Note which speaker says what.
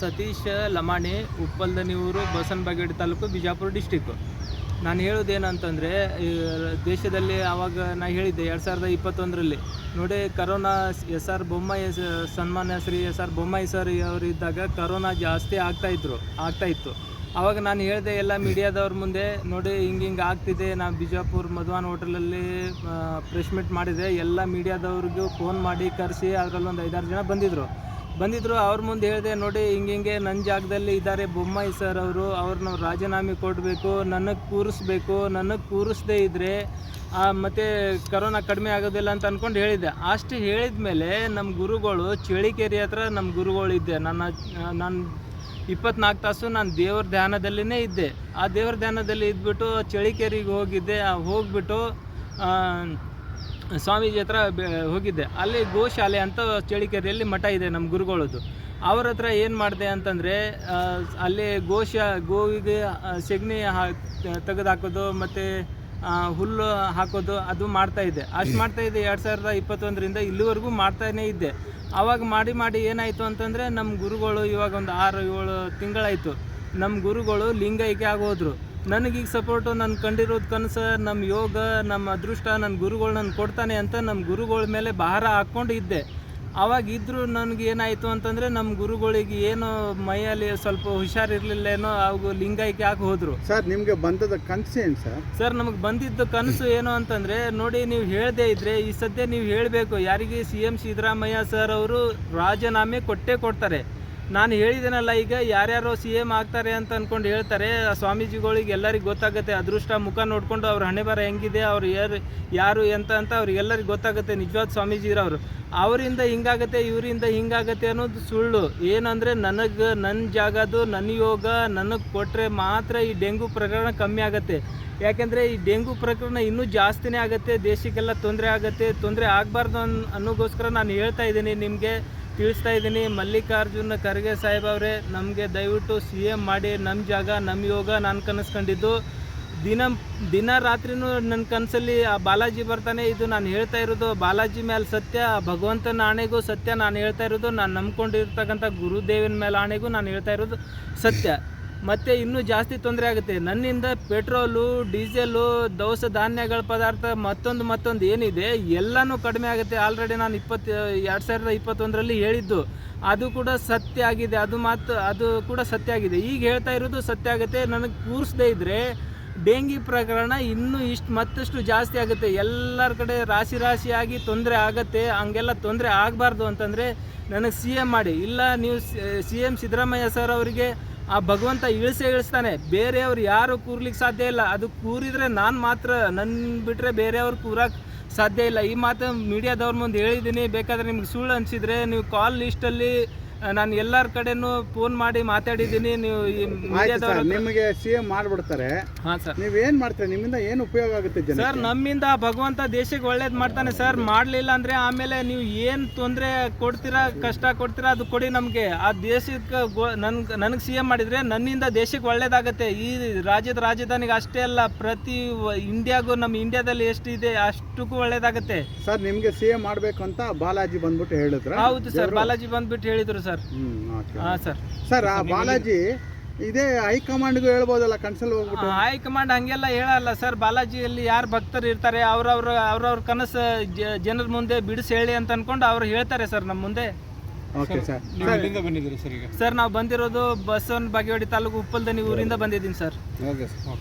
Speaker 1: ಸತೀಶ್, ಲಮಾಣಿ ಉಪ್ಪಲ್ದನಿ ಊರು ಬಸವನ ಬಾಗೇಡಿ ತಾಲೂಕು, ಬಿಜಾಪುರ ಡಿಸ್ಟಿಕ್ಕು ನಾನು ಹೇಳೋದೇನಂತಂದರೆ ದೇಶದಲ್ಲಿ ಆವಾಗ ನಾ ಹೇಳಿದ್ದೆ ಎರಡು ಸಾವಿರದ ಇಪ್ಪತ್ತೊಂದರಲ್ಲಿ. ನೋಡಿ, ಕರೋನಾ ಎಸ್ ಆರ್ ಬೊಮ್ಮಾಯಿ ಸನ್ಮಾನ್ಯ Shri S R Bommai sir ಅವರು ಇದ್ದಾಗ ಕರೋನಾ ಜಾಸ್ತಿ ಆಗ್ತಾಯಿದ್ರು ಆಗ್ತಾಯಿತ್ತು ಆವಾಗ ನಾನು ಹೇಳಿದೆ ಎಲ್ಲ ಮೀಡಿಯಾದವ್ರ ಮುಂದೆ, ನೋಡಿ, ಹಿಂಗೆ ಹಿಂಗೆ ಆಗ್ತಿದೆ ನಾನು ಬಿಜಾಪುರ ಮಧುವಾನ್ ಹೋಟೆಲಲ್ಲಿ ಪ್ರೆಸ್ ಮೀಟ್ ಮಾಡಿದೆ. ಎಲ್ಲ ಮೀಡಿಯಾದವ್ರಿಗೂ ಫೋನ್ ಮಾಡಿ ಕರೆಸಿ, ಅದರಲ್ಲೊಂದು ಐದಾರು ಜನ ಬಂದಿದ್ದರು ಬಂದಿದ್ರು, ಅವ್ರ ಮುಂದೆ ಹೇಳಿದೆ, ನೋಡಿ, ಹಿಂಗೆ ಹಿಂಗೆ ನನ್ನ ಜಾಗದಲ್ಲಿ ಇದ್ದಾರೆ ಬೊಮ್ಮಾಯಿ ಸರ್ ಅವರು ಅವ್ರನ್ನ ರಾಜೀನಾಮೆ ಕೊಡಬೇಕು, ನನಗೆ ಕೂರಿಸ್ಬೇಕು, ನನಗೆ ಕೂರಿಸ್ದೇ ಇದ್ದರೆ ಮತ್ತು ಕರೋನಾ ಕಡಿಮೆ ಆಗೋದಿಲ್ಲ ಅಂತ ಅಂದ್ಕೊಂಡು ಹೇಳಿದ್ದೆ. ಅಷ್ಟು ಹೇಳಿದ ಮೇಲೆ ನಮ್ಮ ಗುರುಗಳು ಚಳಿಕೆರೆ ಹತ್ರ ನಮ್ಮ ಗುರುಗಳಿದ್ದೆ ನನ್ನ, ನಾನು ಇಪ್ಪತ್ನಾಲ್ಕು ತಾಸು ನಾನು ದೇವ್ರ ಧ್ಯಾನದಲ್ಲಿನೇ ಇದ್ದೆ. ಆ ದೇವ್ರ ಧ್ಯಾನದಲ್ಲಿ ಇದ್ಬಿಟ್ಟು ಚಳಿಕೇರಿಗೆ ಹೋಗಿದ್ದೆ. ಹೋಗ್ಬಿಟ್ಟು ಸ್ವಾಮೀಜಿ ಹತ್ರ ಹೋಗಿದ್ದೆ. ಅಲ್ಲಿ ಗೋಶಾಲೆ ಅಂತ ಚಳಿಕೆರೆಯಲ್ಲಿ ಮಠ ಇದೆ ನಮ್ಮ ಗುರುಗಳದ್ದು. ಅವ್ರ ಹತ್ರ ಏನು ಮಾಡಿದೆ ಅಂತಂದರೆ ಅಲ್ಲಿ ಗೋಶ, ಗೋವಿಗೆ ಸೆಗಣಿ ಹಾ ತೆಗೆದುಹಾಕೋದು ಮತ್ತು ಹುಲ್ಲು ಹಾಕೋದು ಅದು ಮಾಡ್ತಾ ಇದ್ದೆ. ಅಷ್ಟು ಮಾಡ್ತಾ ಇದ್ದೆ ಎರಡು ಸಾವಿರದ ಇಪ್ಪತ್ತೊಂದರಿಂದ ಇಲ್ಲಿವರೆಗೂ ಮಾಡ್ತಾನೆ ಇದ್ದೆ. ಆವಾಗ ಮಾಡಿ ಮಾಡಿ ಏನಾಯಿತು ಅಂತಂದರೆ, ನಮ್ಮ ಗುರುಗಳು ಇವಾಗ ಒಂದು ಆರು ಏಳು ತಿಂಗಳಾಯಿತು. ನಮ್ಮ ಗುರುಗಳು ಲಿಂಗೈಕ್ಯ ಆಗೋದ್ರು. ನನಗೀಗ ಸಪೋರ್ಟು ನಾನು ಕಂಡಿರೋದು ಕನಸು ನಮ್ಮ ಯೋಗ ನಮ್ಮ ಅದೃಷ್ಟ ನನ್ನ ಗುರುಗಳು ನಾನು ಕೊಡ್ತಾನೆ ಅಂತ ನಮ್ಮ ಗುರುಗಳ ಮೇಲೆ ಭಾರ ಹಾಕ್ಕೊಂಡು ಇದ್ದೆ ಅವಾಗಿದ್ದರೂ ನನಗೆ ಏನಾಯಿತು ಅಂತಂದರೆ ನಮ್ಮ ಗುರುಗಳಿಗೆ ಏನೋ ಮೈಯಲ್ಲಿ ಸ್ವಲ್ಪ ಹುಷಾರಿರ್ಲಿಲ್ಲೇನೋ ಅವು ಲಿಂಗೈಕ್ಯ ಹಾಕಿ ಹೋದರು.
Speaker 2: ಸರ್ ನಿಮಗೆ ಬಂದದ ಕನಸು ಏನು ಸರ್?
Speaker 1: ಸರ್ ನಮಗೆ ಬಂದಿದ್ದ ಕನಸು ಏನು ಅಂತಂದರೆ ನೋಡಿ ನೀವು ಹೇಳದೇ ಇದ್ದರೆ ಈ ಸದ್ಯ ನೀವು ಹೇಳಬೇಕು ಯಾರಿಗೆ ಸಿ ಎಂ ಸಿದ್ದರಾಮಯ್ಯ ಸರ್ ಅವರು ರಾಜೀನಾಮೆ ಕೊಟ್ಟೇ ಕೊಡ್ತಾರೆ. ನಾನು ಹೇಳಿದ್ದೇನಲ್ಲ ಈಗ ಯಾರ್ಯಾರು ಸಿ ಎಂ ಆಗ್ತಾರೆ ಅಂತ ಅಂದ್ಕೊಂಡು ಹೇಳ್ತಾರೆ. ಸ್ವಾಮೀಜಿಗಳಿಗೆ ಎಲ್ಲರಿಗೆ ಗೊತ್ತಾಗುತ್ತೆ. ಅದೃಷ್ಟ ಮುಖ ನೋಡಿಕೊಂಡು ಅವ್ರ ಹಣೆ ಬರ ಹೆಂಗಿದೆ, ಅವ್ರು ಯಾರು ಯಾರು ಎಂತ ಅಂತ ಅವ್ರಿಗೆಲ್ಲರಿಗೆ ಗೊತ್ತಾಗುತ್ತೆ. ನಿಜವಾದ ಸ್ವಾಮೀಜಿರವರು ಅವರಿಂದ ಹಿಂಗಾಗತ್ತೆ, ಇವರಿಂದ ಹಿಂಗಾಗತ್ತೆ ಅನ್ನೋದು ಸುಳ್ಳು. ಏನಂದರೆ ನನಗೆ ನನ್ನ ಜಾಗದು ನನ್ನ ಯೋಗ ನನಗೆ ಕೊಟ್ಟರೆ ಮಾತ್ರ ಈ ಡೆಂಗು ಪ್ರಕರಣ ಕಮ್ಮಿ ಆಗುತ್ತೆ. ಯಾಕೆಂದರೆ ಈ ಡೆಂಗು ಪ್ರಕರಣ ಇನ್ನೂ ಜಾಸ್ತಿನೇ ಆಗುತ್ತೆ. ದೇಶಕ್ಕೆಲ್ಲ ತೊಂದರೆ ಆಗುತ್ತೆ. ತೊಂದರೆ ಆಗಬಾರ್ದು ಅನ್, ಅನ್ನೋಗೋಸ್ಕರ ನಾನು ಹೇಳ್ತಾ ಇದ್ದೀನಿ ನಿಮಗೆ. ತಿಳಿಸ್ತಾ ಇದ್ದೀನಿ. ಮಲ್ಲಿಕಾರ್ಜುನ ಖರ್ಗೆ ಸಾಹೇಬ್ ಅವರೇ, ನಮಗೆ ದಯವಿಟ್ಟು ಸಿ ಎಂ ಮಾಡಿ. ನಮ್ಮ ಜಾಗ ನಮ್ಮ ಯೋಗ ನಾನು ಕನಸ್ಕೊಂಡಿದ್ದು. ದಿನ ದಿನ ರಾತ್ರಿನೂ ನನ್ನ ಕನಸಲ್ಲಿ ಆ ಬಾಲಾಜಿ ಬರ್ತಾನೆ. ಇದು ನಾನು ಹೇಳ್ತಾ ಇರೋದು ಬಾಲಾಜಿ ಮೇಲೆ ಸತ್ಯ, ಭಗವಂತನ ಆಣೆಗೂ ಸತ್ಯ ನಾನು ಹೇಳ್ತಾ ಇರೋದು. ನಾನು ನಂಬ್ಕೊಂಡಿರ್ತಕ್ಕಂಥ ಗುರುದೇವಿನ ಮೇಲೆ ಆಣೆಗೂ ನಾನು ಹೇಳ್ತಾ ಇರೋದು ಸತ್ಯ. ಮತ್ತು ಇನ್ನೂ ಜಾಸ್ತಿ ತೊಂದರೆ ಆಗುತ್ತೆ. ನನ್ನಿಂದ ಪೆಟ್ರೋಲು ಡೀಸೆಲು ದವಸ ಧಾನ್ಯಗಳ ಪದಾರ್ಥ ಮತ್ತೊಂದು ಮತ್ತೊಂದು ಏನಿದೆ, ಎಲ್ಲನೂ ಕಡಿಮೆ ಆಗುತ್ತೆ. ಆಲ್ರೆಡಿ ನಾನು ಇಪ್ಪತ್ತು, ಎರಡು ಸಾವಿರದ ಇಪ್ಪತ್ತೊಂದರಲ್ಲಿ ಹೇಳಿದ್ದು. ಅದು ಕೂಡ ಸತ್ಯ ಆಗಿದೆ. ಅದು ಮಾತು, ಅದು ಕೂಡ ಸತ್ಯ ಆಗಿದೆ. ಈಗ ಹೇಳ್ತಾ ಇರೋದು ಸತ್ಯ ಆಗುತ್ತೆ. ನನಗೆ ಕೂರಿಸದೇ ಇದ್ದರೆ ಡೆಂಗಿ ಪ್ರಕರಣ ಇನ್ನೂ ಇಷ್ಟು, ಮತ್ತಷ್ಟು ಜಾಸ್ತಿ ಆಗುತ್ತೆ. ಎಲ್ಲರ ಕಡೆ ರಾಶಿ ರಾಶಿಯಾಗಿ ತೊಂದರೆ ಆಗುತ್ತೆ. ಹಂಗೆಲ್ಲ ತೊಂದರೆ ಆಗಬಾರ್ದು ಅಂತಂದರೆ ನನಗೆ ಸಿ ಎಂ ಮಾಡಿ. ಇಲ್ಲ ನೀವು ಸಿ ಎಂ ಸಿದ್ದರಾಮಯ್ಯ ಸರ್ ಅವರಿಗೆ ಆ ಭಗವಂತ ಇಳಿಸೇ ಇಳಿಸ್ತಾನೆ. ಬೇರೆಯವ್ರು ಯಾರು ಕೂರ್ಲಿಕ್ಕೆ ಸಾಧ್ಯ ಇಲ್ಲ. ಅದು ಕೂರಿದ್ರೆ ನಾನು ಮಾತ್ರ ನನ್ನ ಬಿಟ್ಟರೆ ಬೇರೆಯವ್ರು ಕೂರಕ್ಕೆ ಸಾಧ್ಯ ಇಲ್ಲ. ಈ ಮಾತು ಮೀಡಿಯಾದವ್ರ ಮುಂದೆ ಹೇಳಿದ್ದೀನಿ. ಬೇಕಾದರೆ ನಿಮ್ಗೆ ಸುಳ್ಳು ಅನಿಸಿದರೆ ನೀವು ಕಾಲ್ ಲಿಸ್ಟಲ್ಲಿ ನಾನು ಎಲ್ಲರ ಕಡೆನೂ ಫೋನ್ ಮಾಡಿ ಮಾತಾಡಿದ್ದೀನಿ ನೀವು ಈ
Speaker 2: ಆಯ್ತು
Speaker 1: ಮೀಡಿಯಾದವ್ರ
Speaker 2: ಸರ್ ನಿಮಗೆ ಸಿಎಂ ಮಾಡ್ಬಿಡ್ತಾರೆ.
Speaker 1: ಹಾ ಸರ್.
Speaker 2: ಏನ್ ಮಾಡ್ತೀರಾ? ನಿಮ್ಮಿಂದ ಏನು ಉಪಯೋಗ ಆಗುತ್ತೆ ಜನ
Speaker 1: ಸರ್ ನಮ್ಮಿಂದ ಭಗವಂತ ದೇಶಕ್ಕೆ ಒಳ್ಳೇದು ಮಾಡ್ತಾನೆ ಸರ್. ಮಾಡಲಿಲ್ಲ ಅಂದ್ರೆ ಆಮೇಲೆ ನೀವು ಏನು ತೊಂದರೆ ಕೊಡ್ತೀರಾ ಕಷ್ಟ ಕೊಡ್ತೀರಾ ಅದು ಕೊಡಿ ನಮಗೆ. ಆ ದೇಶಕ್ಕೆ ನನ್ಗೆ ನನಗೆ ಸಿ ಎಂ ಮಾಡಿದರೆ ನನ್ನಿಂದ ದೇಶಕ್ಕೆ ಒಳ್ಳೇದಾಗತ್ತೆ. ಈ ರಾಜ್ಯದ ರಾಜಧಾನಿಗೆ ಅಷ್ಟೇ ಅಲ್ಲ ಪ್ರತಿ ವ- ಇಂಡಿಯಾಗೂ ನಮ್ಮ ಇಂಡಿಯಾದಲ್ಲಿ ಎಷ್ಟಿದೆ ಅಷ್ಟಕ್ಕೂ ಒಳ್ಳೇದಾಗತ್ತೆ.
Speaker 2: ಸರ್ ನಿಮಗೆ ಸಿಎಂ ಮಾಡಬೇಕು ಅಂತ ಬಾಲಾಜಿ ಬಂದ್ಬಿಟ್ಟು ಹೇಳಿದ್ರು?
Speaker 1: ಹೌದು ಸರ್ ಬಾಲಾಜಿ ಬಂದ್ಬಿಟ್ಟು ಹೇಳಿದರು ಸರ್? ಹಾಂ ಸರ್.
Speaker 2: ಸರ್ ಆ ಬಾಲಾಜಿ ಇದೇ ಹೈಕಮಾಂಡ್ಗೂ ಹೇಳ್ಬೋದಲ್ಲ ಕನ್ಸಲ್ ಹೋಗ್ಬಿಟ್ಟು?
Speaker 1: ಹೈಕಮಾಂಡ್ ಹಂಗೆಲ್ಲ ಹೇಳಲ್ಲ ಸರ್. ಬಾಲಾಜಿಯಲ್ಲಿ ಯಾರು ಭಕ್ತರು ಇರ್ತಾರೆ ಅವ್ರವ್ರ ಅವ್ರವ್ರ ಕನಸು ಜನರ ಮುಂದೆ ಬಿಡಿಸಿ ಹೇಳಿ ಅಂತ ಅನ್ಕೊಂಡು ಅವ್ರು ಹೇಳ್ತಾರೆ ಸರ್ ನಮ್ಮ ಮುಂದೆ.
Speaker 2: ಓಕೆ ಸರ್
Speaker 1: ಸರ್ ನಾವು ಬಂದಿರೋದು ಬಸವನ ಬಾಗೇವಾಡಿ ತಾಲೂಕು ಉಪ್ಪಲ್ದನಿ ಊರಿಂದ ಬಂದಿದ್ದೀನಿ ಸರ್.
Speaker 2: Okay sir.